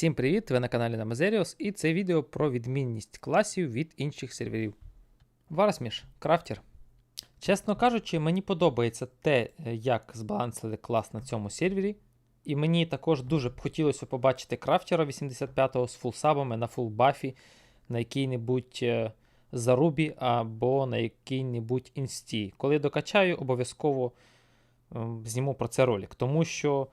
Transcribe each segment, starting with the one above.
Всім привіт! Ви на каналі Namazerios і це відео про відмінність класів від інших серверів. Варсміш, крафтер. Чесно кажучи, мені подобається те, е, як збалансили клас на цьому сервері. І мені також дуже б хотілося побачити крафтера 85-го з фулсабами на фул бафі на якій-небудь е, зарубі або на якій-небудь інсті. Коли докачаю, обов'язково ем, зніму про це ролик, тому що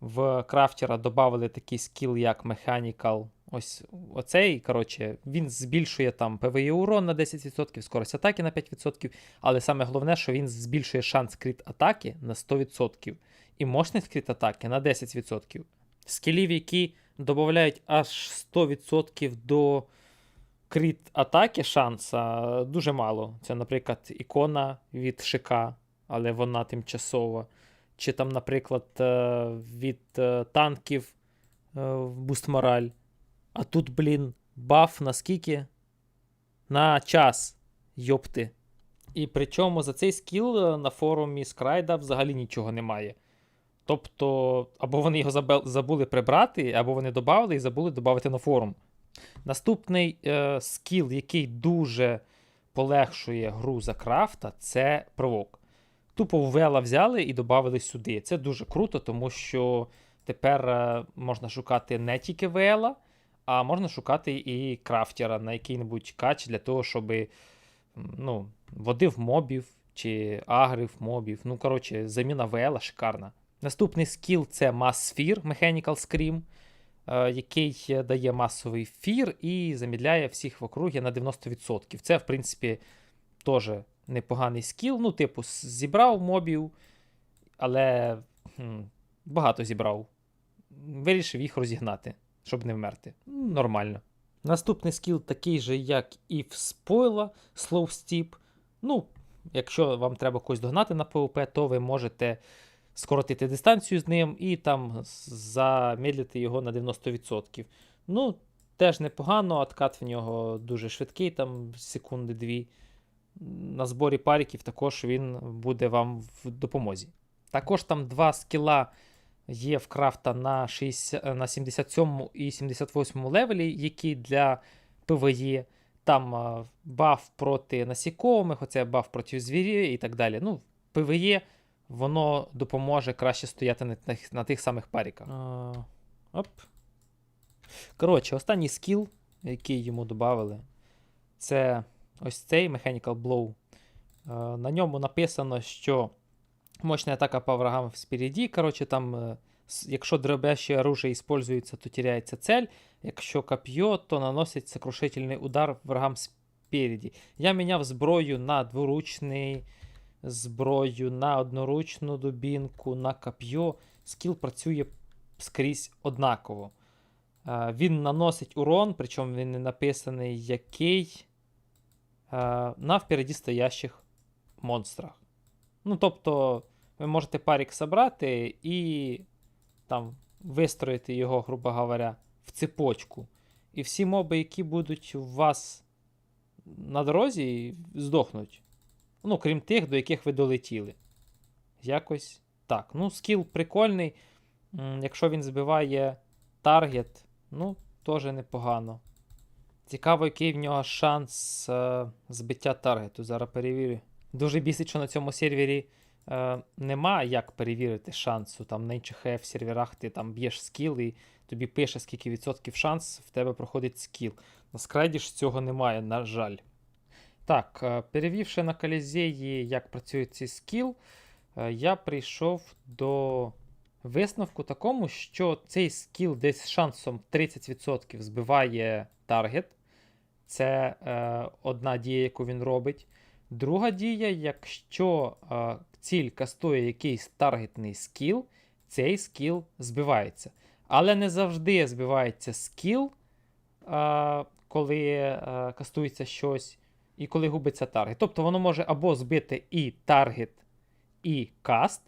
в крафтера додали такий скіл, як Mechanical. Ось оцей, коротше, він збільшує там PvE урон на 10%, скорость атаки на 5%, але саме головне, що він збільшує шанс кріт атаки на 100% і мощність кріт атаки на 10%. Скілів, які додають аж 100% до кріт атаки шанса, дуже мало. Це, наприклад, ікона від Шика, але вона тимчасова. Чи там, наприклад, е, від е, танків буст мораль. А тут, блін, баф на скільки? На час. Йопти. І причому за цей скіл е, на форумі Скрайда взагалі нічого немає. Тобто, або вони його забули прибрати, або вони додали і забули додати на форум. Наступний е, скіл, який дуже полегшує гру за крафта, це провок. Тупо вела взяли і додали сюди. Це дуже круто, тому що тепер е, можна шукати не тільки вела, а можна шукати і крафтера на який-небудь кач для того, щоб ну, водив мобів чи агрив мобів. Ну, коротше, заміна вела шикарна. Наступний скіл це Mass Sphere Mechanical Scream, е, який дає масовий фір і замідляє всіх в округі на 90%. Це, в принципі, теж непоганий скіл. Ну, типу, зібрав мобів, але хм, багато зібрав. Вирішив їх розігнати, щоб не вмерти. Ну, Нормально. Наступний скіл такий же, як і в спойла Slow Steep. Ну, якщо вам треба когось догнати на PvP, то ви можете скоротити дистанцію з ним і там замедлити його на 90%. Ну, теж непогано, откат в нього дуже швидкий, там секунди дві на зборі паріків також він буде вам в допомозі. Також там два скіла є в крафта на, 60, на 77 і 78 левелі, які для ПВЄ. Там а, баф проти насікомих, оце баф проти звірів і так далі. Ну, ПВЄ воно допоможе краще стояти на, тих- на тих самих паріках. А, оп. Коротше, останній скіл, який йому додали, це ось цей Mechanical Blow. Е, На ньому написано, що мощная атака по врагам спереді. Коротше, там, е, якщо дробяще оружие используется, то теряется цель. Якщо коп'є, то наносить сокрушительний удар врагам спереді. Я міняв зброю на дворучний, зброю на одноручну дубінку, на коп'є. Скіл працює скрізь однаково. Е, Він наносить урон, причому він не написаний який на впереді стоящих монстрах. Ну, тобто, ви можете парік собрати і там вистроїти його, грубо говоря, в цепочку. І всі моби, які будуть у вас на дорозі, здохнуть. Ну, крім тих, до яких ви долетіли. Якось так. Ну, скіл прикольний. Якщо він збиває таргет, ну, теж непогано. Цікаво, який в нього шанс е, збиття таргету. Зараз перевірю. Дуже бісить, що на цьому сервері е, нема як перевірити шансу. Там на інших ef серверах ти там б'єш скіл і тобі пише, скільки відсотків шанс в тебе проходить скіл. На скрайді ж цього немає, на жаль. Так, е, перевівши на колізеї, як працює цей скіл, е, я прийшов до висновку такому, що цей скіл десь шансом 30% збиває таргет. Це е, одна дія, яку він робить. Друга дія, якщо е, ціль кастує якийсь таргетний скіл, цей скіл збивається. Але не завжди збивається скіл, е, коли е, кастується щось, і коли губиться таргет. Тобто воно може або збити і таргет, і каст,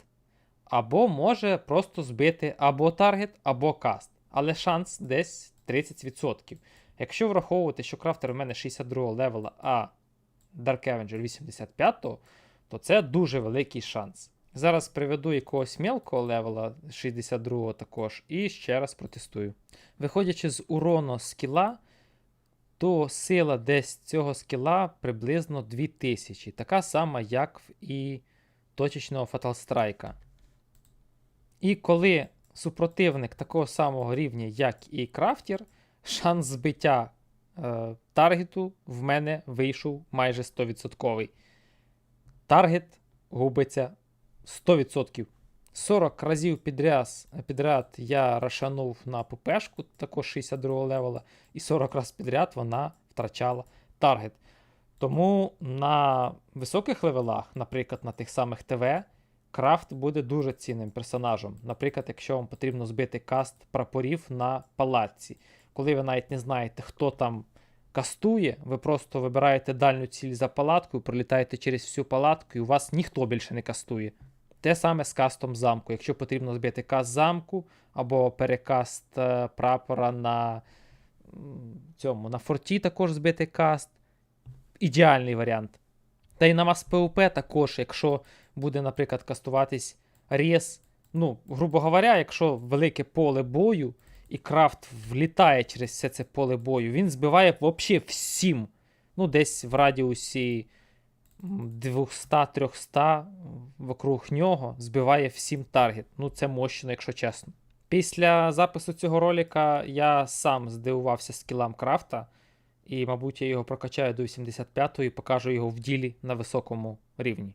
або може просто збити або таргет, або каст. Але шанс десь 30%. Якщо враховувати, що крафтер у мене 62 левела, а Dark Avenger 85, то це дуже великий шанс. Зараз приведу якогось мелкого левела 62-го також, і ще раз протестую. Виходячи з урону скіла, то сила десь цього скіла приблизно 2000. Така сама, як в і точечного фаталстрайка. І коли супротивник такого самого рівня, як і крафтір, шанс збиття е, таргету в мене вийшов майже 100%. Таргет губиться 100%. 40 разів підряд, підряд я рашанув на ППшку, також 62 левела, і 40 разів підряд вона втрачала таргет. Тому на високих левелах, наприклад, на тих самих ТВ, крафт буде дуже цінним персонажем. Наприклад, якщо вам потрібно збити каст прапорів на палатці, коли ви навіть не знаєте, хто там кастує, ви просто вибираєте дальню ціль за палаткою, пролітаєте через всю палатку, і у вас ніхто більше не кастує. Те саме з кастом замку. Якщо потрібно збити каст замку або перекаст е, прапора на цьому, на форті також збити каст. Ідеальний варіант. Та й на мас ПВП також, якщо буде, наприклад, кастуватись рез. Ну, грубо говоря, якщо велике поле бою, і крафт влітає через все це поле бою, він збиває взагалі всім. Ну, десь в радіусі 200-300 вокруг нього збиває всім таргет. Ну, це мощно, якщо чесно. Після запису цього ролика я сам здивувався скілам крафта, і, мабуть, я його прокачаю до 85-го і покажу його в ділі на високому рівні.